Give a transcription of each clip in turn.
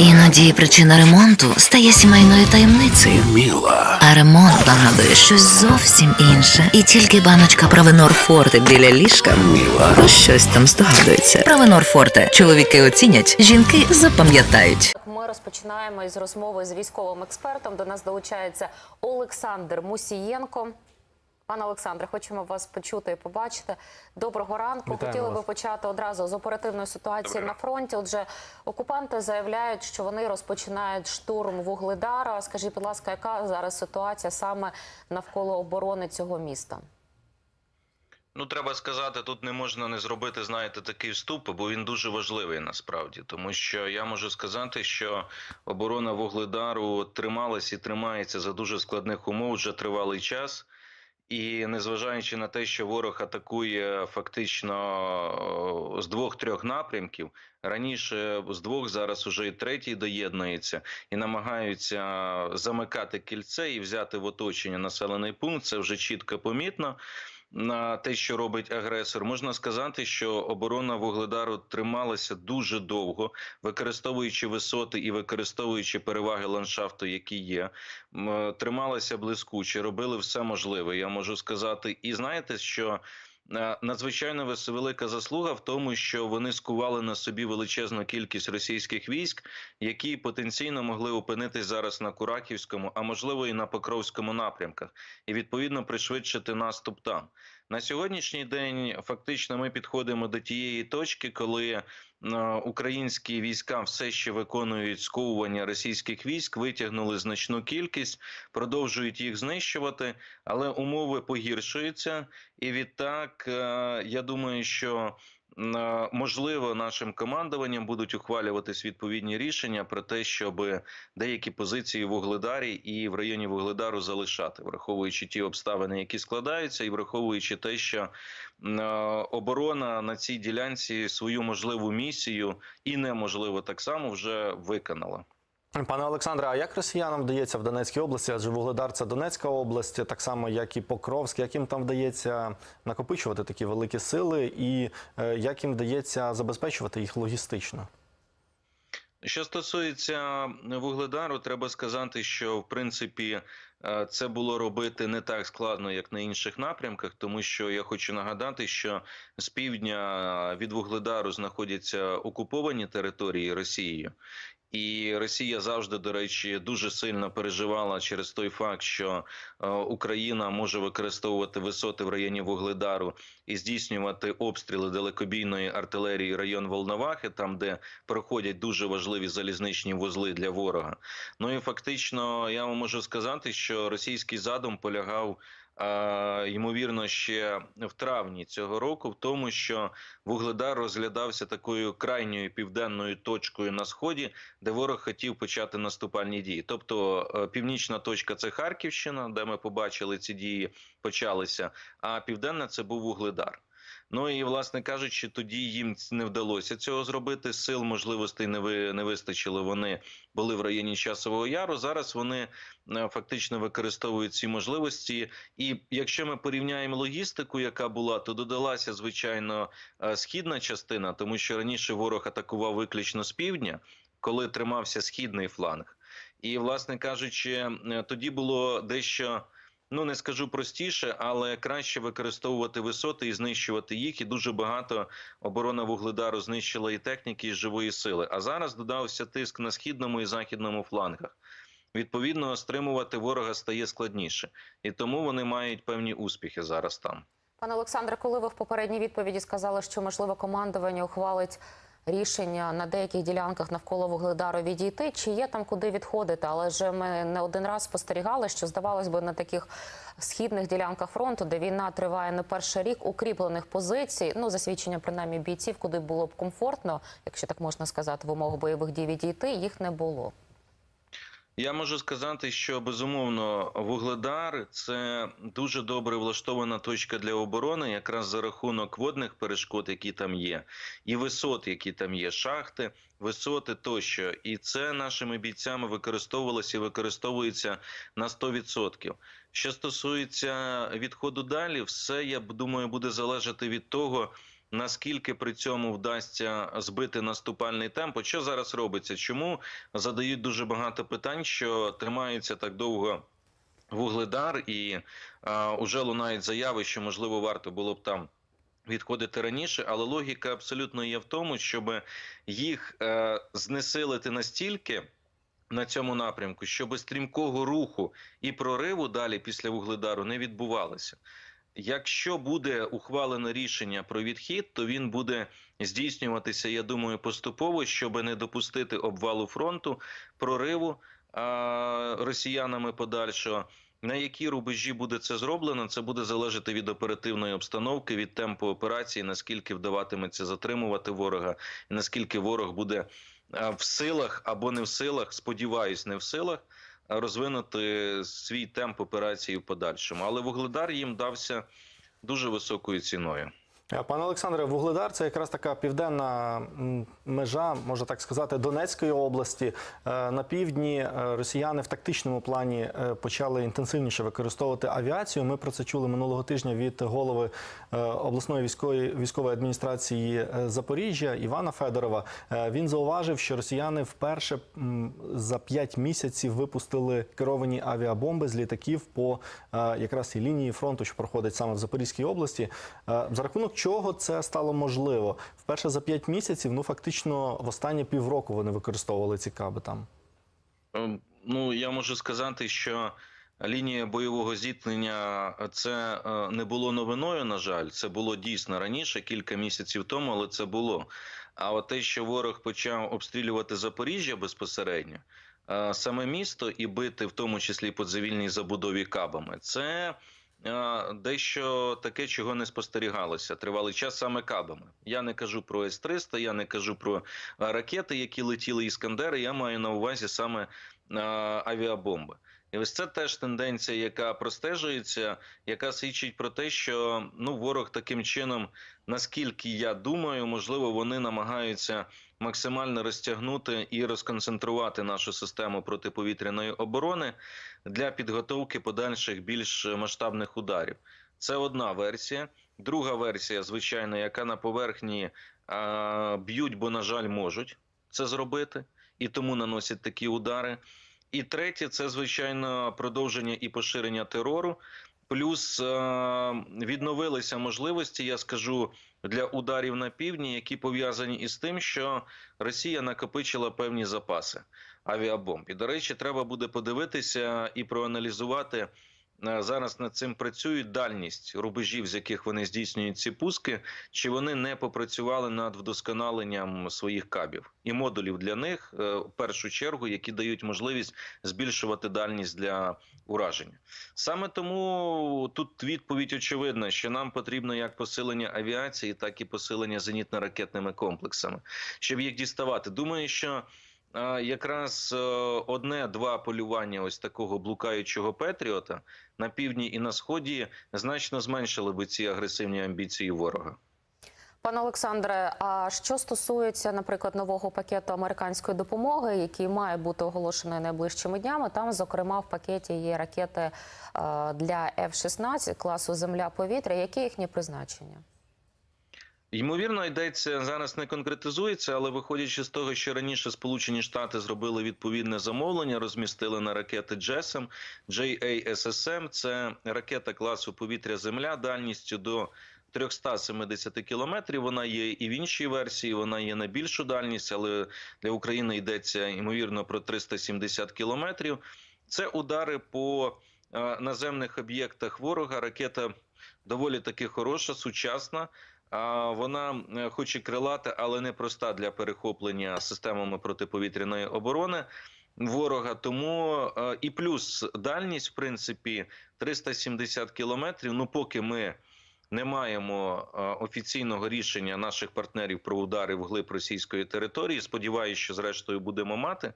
Іноді причина ремонту стає сімейною таємницею. Міла. А ремонт нагадує щось зовсім інше. І тільки баночка Правенор Форте біля ліжка Міла. про щось там здогадується. Правенор Форте. Чоловіки оцінять, жінки запам'ятають. Ми розпочинаємо із розмови з військовим експертом. До нас долучається Олександр Мусієнко. Пане Олександре, хочемо вас почути і побачити. Доброго ранку. Вітаємо Хотіли би почати одразу з оперативної ситуації на фронті. Отже, окупанти заявляють, що вони розпочинають штурм Вугледара. Скажіть, будь ласка, яка зараз ситуація саме навколо оборони цього міста? Ну, треба сказати, тут не можна не зробити, знаєте, такий вступ, бо він дуже важливий насправді. Тому що я можу сказати, що оборона Вугледару трималась і тримається за дуже складних умов вже тривалий час. І незважаючи на те, що ворог атакує фактично з двох-трьох напрямків, раніше з двох, зараз уже і третій доєднується і намагаються замикати кільце і взяти в оточення населений пункт. Це вже чітко помітно на те, що робить агресор, можна сказати, що оборона Вугледару трималася дуже довго, використовуючи висоти і використовуючи переваги ландшафту, які є. Трималася блискуче, робили все можливе. Я можу сказати, і знаєте, що. Е, Надзвичайно велика заслуга в тому, що вони скували на собі величезну кількість російських військ, які потенційно могли опинитись зараз на Кураківському, а можливо і на Покровському напрямках, і відповідно пришвидшити наступ там. На сьогоднішній день фактично ми підходимо до тієї точки, коли українські війська все ще виконують сковування російських військ, витягнули значну кількість, продовжують їх знищувати, але умови погіршуються. І відтак е, я думаю, що е, можливо нашим командуванням будуть ухвалюватись відповідні рішення про те, щоб деякі позиції в Угледарі і в районі Вугледару залишати, враховуючи ті обставини, які складаються, і враховуючи те, що е, оборона на цій ділянці свою можливу місію і неможливо так само вже виконала. Пане Олександре, а як росіянам вдається в Донецькій області? Адже Вугледар це Донецька область, так само як і Покровськ. Як їм там вдається накопичувати такі великі сили, і е, як їм вдається забезпечувати їх логістично? Що стосується Вугледару, треба сказати, що в принципі е, це було робити не так складно, як на інших напрямках, тому що я хочу нагадати, що з півдня від Вугледару знаходяться окуповані території Росією. І Росія завжди, до речі, дуже сильно переживала через той факт, що е, Україна може використовувати висоти в районі Вугледару і здійснювати обстріли далекобійної артилерії район Волновахи, там де проходять дуже важливі залізничні вузли для ворога. Ну і фактично я вам можу сказати, що російський задум полягав. Ймовірно, ще в травні цього року, в тому, що Вугледар розглядався такою крайньою південною точкою на сході, де ворог хотів почати наступальні дії. Тобто е, північна точка це Харківщина, де ми побачили ці дії почалися. А південна це був Вугледар. Ну і власне кажучи, тоді їм не вдалося цього зробити. Сил можливостей не ви не вистачило. Вони були в районі часового яру. Зараз вони е, фактично використовують ці можливості. І якщо ми порівняємо логістику, яка була, то додалася звичайно е, східна частина, тому що раніше ворог атакував виключно з півдня, коли тримався східний фланг. І, власне кажучи, е, тоді було дещо. Ну, не скажу простіше, але краще використовувати висоти і знищувати їх. І дуже багато оборона Вугледару знищила і техніки, і живої сили. А зараз додався тиск на східному і західному флангах. Відповідно, стримувати ворога стає складніше, і тому вони мають певні успіхи зараз там. Пане Олександре, коли ви в попередній відповіді сказали, що можливо командування ухвалить рішення на деяких ділянках навколо Вугледару відійти, чи є там куди відходити? Але ж ми не один раз спостерігали, що здавалось би на таких східних ділянках фронту, де війна триває не перший рік, укріплених позицій, ну за свідчення принаймні бійців, куди було б комфортно, якщо так можна сказати, в умовах бойових дій відійти, їх не було. Я можу сказати, що безумовно Вугледар це дуже добре влаштована точка для оборони, якраз за рахунок водних перешкод, які там є, і висот, які там є, шахти, висоти тощо. І це нашими бійцями використовувалося і використовується на 100%. Що стосується відходу далі, все я думаю буде залежати від того. Наскільки при цьому вдасться збити наступальний темп? Що зараз робиться? Чому задають дуже багато питань, що тримаються так довго вугледар, і а, уже лунають заяви, що можливо варто було б там відходити раніше, але логіка абсолютно є в тому, щоб їх е, знесилити настільки. На цьому напрямку, щоб стрімкого руху і прориву далі після вугледару не відбувалося. Якщо буде ухвалено рішення про відхід, то він буде здійснюватися, я думаю, поступово, щоб не допустити обвалу фронту, прориву а, росіянами подальшого. На які рубежі буде це зроблено, це буде залежати від оперативної обстановки, від темпу операції, наскільки вдаватиметься затримувати ворога, і наскільки ворог буде в силах або не в силах, сподіваюсь, не в силах розвинути свій темп операції в подальшому. Але вугледар їм дався дуже високою ціною. Пане Олександре, Вугледар це якраз така південна межа, можна так сказати, Донецької області. Е, На півдні е, росіяни в тактичному плані е, почали інтенсивніше використовувати авіацію. Ми про це чули минулого тижня від голови обласної військової військової адміністрації Запоріжжя Івана Федорова. Він зауважив, що росіяни вперше за 5 місяців випустили керовані авіабомби з літаків по якраз цій лінії фронту, що проходить саме в Запорізькій області. За рахунок чого це стало можливо? Вперше за 5 місяців, ну фактично, в останні півроку вони використовували ці каби там. Ем, Ну, я можу сказати, що лінія бойового зіткнення це е, не було новиною. На жаль, це було дійсно раніше, кілька місяців тому, але це було. А от те, що ворог почав обстрілювати Запоріжжя безпосередньо, е, саме місто і бити, в тому числі по цивільній забудові кабами, це е, дещо таке, чого не спостерігалося тривалий час саме кабами. Я не кажу про С-300, я не кажу про ракети, які летіли іскандери. Я маю на увазі саме авіабомби. І ось це теж тенденція, яка простежується, яка свідчить про те, що ну ворог таким чином, наскільки я думаю, можливо, вони намагаються максимально розтягнути і розконцентрувати нашу систему протиповітряної оборони для підготовки подальших більш масштабних ударів. Це одна версія. Друга версія, звичайно, яка на поверхні а, б'ють, бо на жаль, можуть це зробити, і тому наносять такі удари. І третє, це звичайно продовження і поширення терору. Плюс е, відновилися можливості, я скажу, для ударів на півдні, які пов'язані із тим, що Росія накопичила певні запаси авіабомб. І, до речі, треба буде подивитися і проаналізувати. Е, Зараз над цим працюють дальність рубежів, з яких вони здійснюють ці пуски, чи вони не попрацювали над вдосконаленням своїх кабів і модулів для них, е, в першу чергу, які дають можливість збільшувати дальність для ураження. Саме тому тут відповідь очевидна, що нам потрібно як посилення авіації, так і посилення зенітно-ракетними комплексами, щоб їх діставати. Думаю, що якраз е, одне-два полювання ось такого блукаючого Петріота на півдні і на сході значно зменшили би ці агресивні амбіції ворога. Пане Олександре, а що стосується, наприклад, нового пакету американської допомоги, який має бути оголошений найближчими днями, там, зокрема, в пакеті є ракети е, для F-16 класу Земля-повітря. Яке їхнє призначення? Ймовірно, йдеться зараз не конкретизується, але виходячи з того, що раніше Сполучені Штати зробили відповідне замовлення, розмістили на ракети JASM, JASSM. Це ракета класу повітря-земля дальністю до 370 кілометрів. Вона є і в іншій версії. Вона є на більшу дальність, але для України йдеться ймовірно про 370 кілометрів. Це удари по е, наземних об'єктах ворога. Ракета доволі таки хороша, сучасна. Вона, е, хоч і крилата, але не проста для перехоплення системами протиповітряної оборони ворога. Тому е, і плюс дальність, в принципі, 370 кілометрів. Ну, поки ми не маємо е, офіційного рішення наших партнерів про удари в глиб російської території. Сподіваюся, що зрештою будемо мати.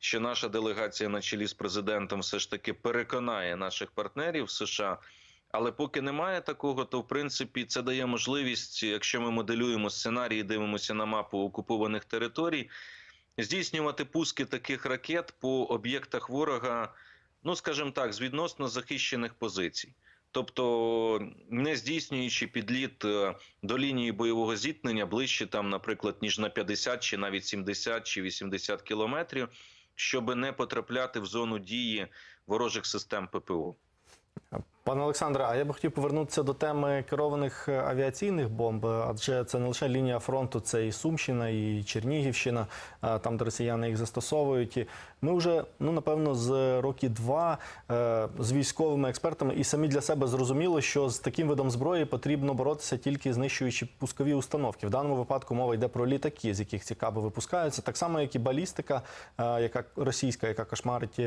Що наша делегація на чолі з президентом все ж таки переконає наших партнерів США. Але поки немає такого, то в принципі це дає можливість, якщо ми моделюємо сценарії, дивимося на мапу окупованих територій, здійснювати пуски таких ракет по об'єктах ворога, ну скажімо так, з відносно захищених позицій. Тобто, не здійснюючи підліт е, до лінії бойового зіткнення ближче, там, наприклад, ніж на 50 чи навіть 70 чи 80 кілометрів, щоб не потрапляти в зону дії ворожих систем ППО. Пане Олександре, а я би хотів повернутися до теми керованих е, авіаційних бомб, адже це не лише лінія фронту, це і Сумщина, і Чернігівщина, е, там, де росіяни їх застосовують. Ми вже, ну напевно, з роки два е, з військовими експертами і самі для себе зрозуміли, що з таким видом зброї потрібно боротися тільки знищуючи пускові установки. В даному випадку мова йде про літаки, з яких ці каби випускаються, так само, як і балістика, яка російська, яка кошмарить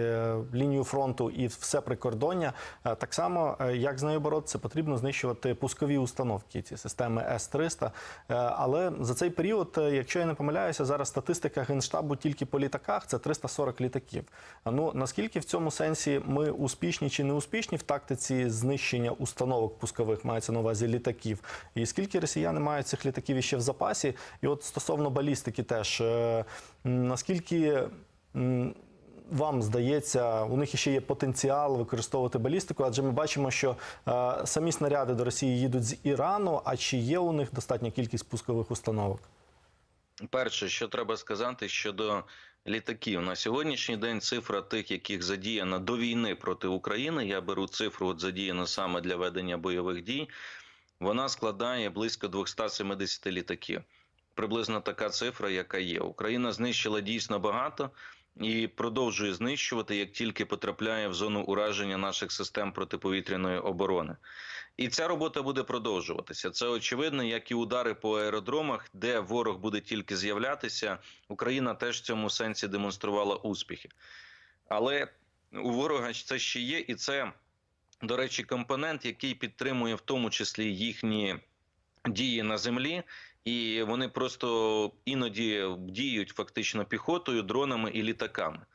лінію фронту і все прикордоння. Е, Так само, е, як з нею боротися, потрібно знищувати пускові установки, ці системи С-300. Е, Але за цей період, е, якщо я не помиляюся, зараз статистика Генштабу тільки по літаках це 340 літаків. Ну наскільки в цьому сенсі ми успішні чи не успішні в тактиці знищення установок пускових, мається на увазі літаків? І скільки росіяни мають цих літаків іще в запасі? І от стосовно балістики, теж наскільки. Вам здається, у них ще є потенціал використовувати балістику, адже ми бачимо, що е, самі снаряди до Росії їдуть з Ірану. А чи є у них достатня кількість пускових установок? Перше, що треба сказати щодо літаків на сьогоднішній день цифра тих, яких задіяна до війни проти України. Я беру цифру, от задіяну саме для ведення бойових дій. Вона складає близько 270 літаків. Приблизно така цифра, яка є. Україна знищила дійсно багато і продовжує знищувати, як тільки потрапляє в зону ураження наших систем протиповітряної оборони. І ця робота буде продовжуватися. Це очевидно, як і удари по аеродромах, де ворог буде тільки з'являтися. Україна теж в цьому сенсі демонструвала успіхи. Але у ворога це ще є, і це, до речі, компонент, який підтримує в тому числі їхні дії на землі. І вони просто іноді діють фактично піхотою, дронами і літаками.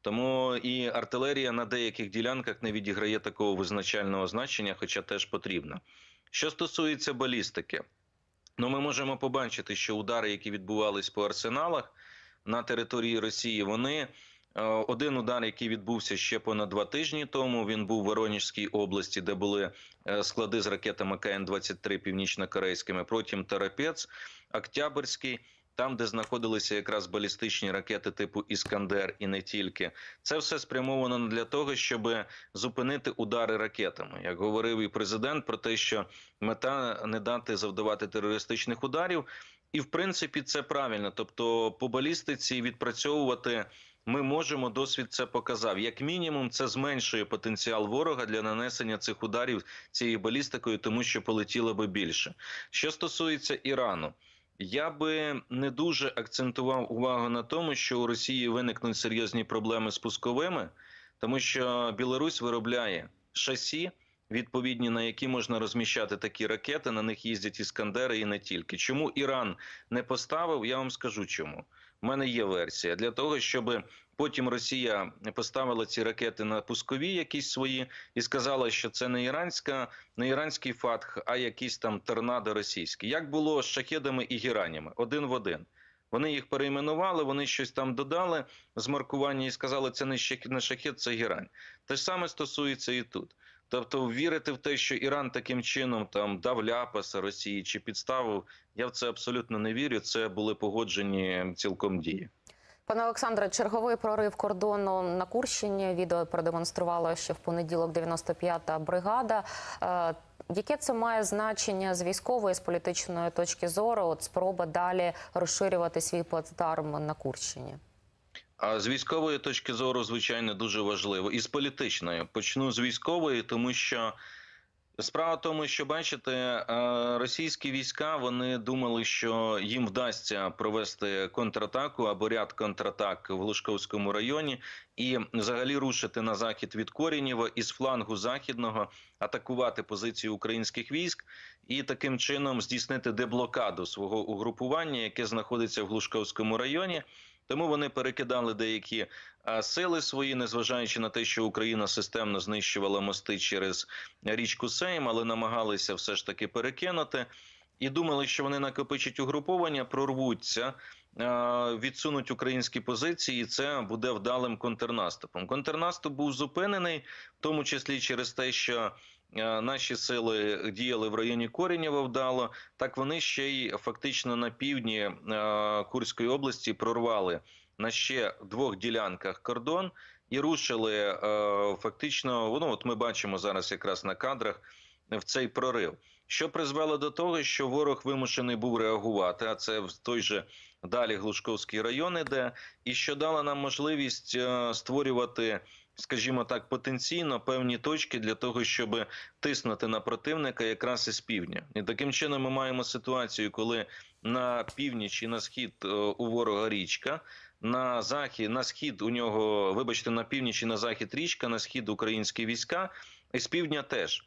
Тому і артилерія на деяких ділянках не відіграє такого визначального значення, хоча теж потрібна. Що стосується балістики, ну ми можемо побачити, що удари, які відбувались по арсеналах на території Росії, вони один удар, який відбувся ще понад два тижні тому, він був в Воронежській області, де були е, склади з ракетами КН-23 північно-корейськими. Потім Тарапець, Октябрьський. Там, де знаходилися якраз балістичні ракети типу Іскандер, і не тільки, це все спрямовано для того, щоб зупинити удари ракетами. Як говорив і президент про те, що мета не дати завдавати терористичних ударів, і в принципі це правильно. Тобто, по балістиці відпрацьовувати ми можемо. Досвід це показав. Як мінімум, це зменшує потенціал ворога для нанесення цих ударів цією балістикою, тому що полетіло би більше. Що стосується Ірану. Я би не дуже акцентував увагу на тому, що у Росії виникнуть серйозні проблеми з пусковими, тому що Білорусь виробляє шасі, відповідні на які можна розміщати такі ракети. На них їздять іскандери і не тільки. Чому Іран не поставив? Я вам скажу чому. У мене є версія для того, щоб потім Росія поставила ці ракети на пускові, якісь свої, і сказала, що це не іранська, не іранський фатх, а якісь там торнадо російські. Як було з шахедами і гіранями, один в один. Вони їх перейменували, вони щось там додали з маркування і сказали, це не шахет, це гірань. Те ж саме стосується і тут. Тобто, вірити в те, що Іран таким чином там дав ляпаса Росії чи підставив, я в це абсолютно не вірю. Це були погоджені цілком дії. Пане Олександре, черговий прорив кордону на Курщині. Відео продемонструвало ще в понеділок 95-та бригада. Е, Яке це має значення з військової, з політичної точки зору? От спроба далі розширювати свій плацдарм на Курщині? А з військової точки зору, звичайно, дуже важливо. І з політичної почну з військової, тому що справа в тому, що бачите, е, російські війська вони думали, що їм вдасться провести контратаку або ряд контратак в Лужковському районі і взагалі рушити на захід від Корінєва і з флангу західного атакувати позиції українських військ і таким чином здійснити деблокаду свого угрупування, яке знаходиться в Глушковському районі. Тому вони перекидали деякі сили свої, незважаючи на те, що Україна системно знищувала мости через річку Сейм, але намагалися все ж таки перекинути і думали, що вони накопичать угруповання, прорвуться. Відсунуть українські позиції, і це буде вдалим контрнаступом. Контрнаступ був зупинений, в тому числі через те, що наші сили діяли в районі Коренєва вдало, так вони ще й фактично на півдні е, Курської області прорвали на ще двох ділянках кордон і рушили е, фактично. Ну от ми бачимо зараз якраз на кадрах в цей прорив. Що призвело до того, що ворог вимушений був реагувати, а це в той же далі Глушковський район іде, і що дало нам можливість е, створювати, скажімо так, потенційно певні точки для того, щоб тиснути на противника якраз із півдня. І таким чином ми маємо ситуацію, коли на північ і на схід е, у ворога річка. На захід, на схід у нього, вибачте, на північ і на захід річка, на схід українські війська, і з півдня теж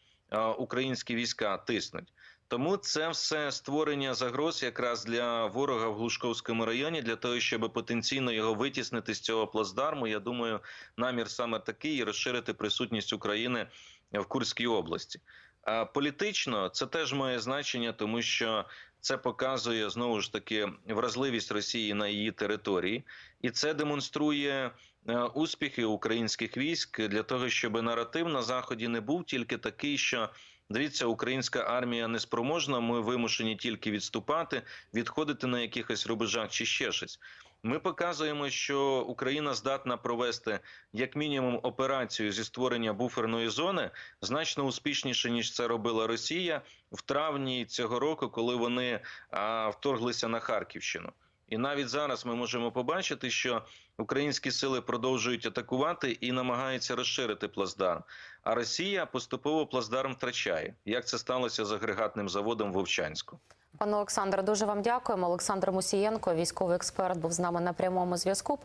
українські війська тиснуть. Тому це все створення загроз якраз для ворога в Глушковському районі, для того, щоб потенційно його витіснити з цього плацдарму. Я думаю, намір саме такий і розширити присутність України в Курській області. А політично це теж має значення, тому що це показує знову ж таки вразливість Росії на її території, і це демонструє е, успіхи українських військ для того, щоб наратив на заході не був тільки такий, що дивіться, українська армія не спроможна. Ми вимушені тільки відступати, відходити на якихось рубежах чи ще щось. Ми показуємо, що Україна здатна провести як мінімум операцію зі створення буферної зони значно успішніше ніж це робила Росія в травні цього року, коли вони а, вторглися на Харківщину. І навіть зараз ми можемо побачити, що українські сили продовжують атакувати і намагаються розширити плацдарм. А Росія поступово плацдарм втрачає. Як це сталося з агрегатним заводом Вовчанську? Пане Олександре, дуже вам дякуємо. Олександр Мусієнко, військовий експерт, був з нами на прямому зв'язку.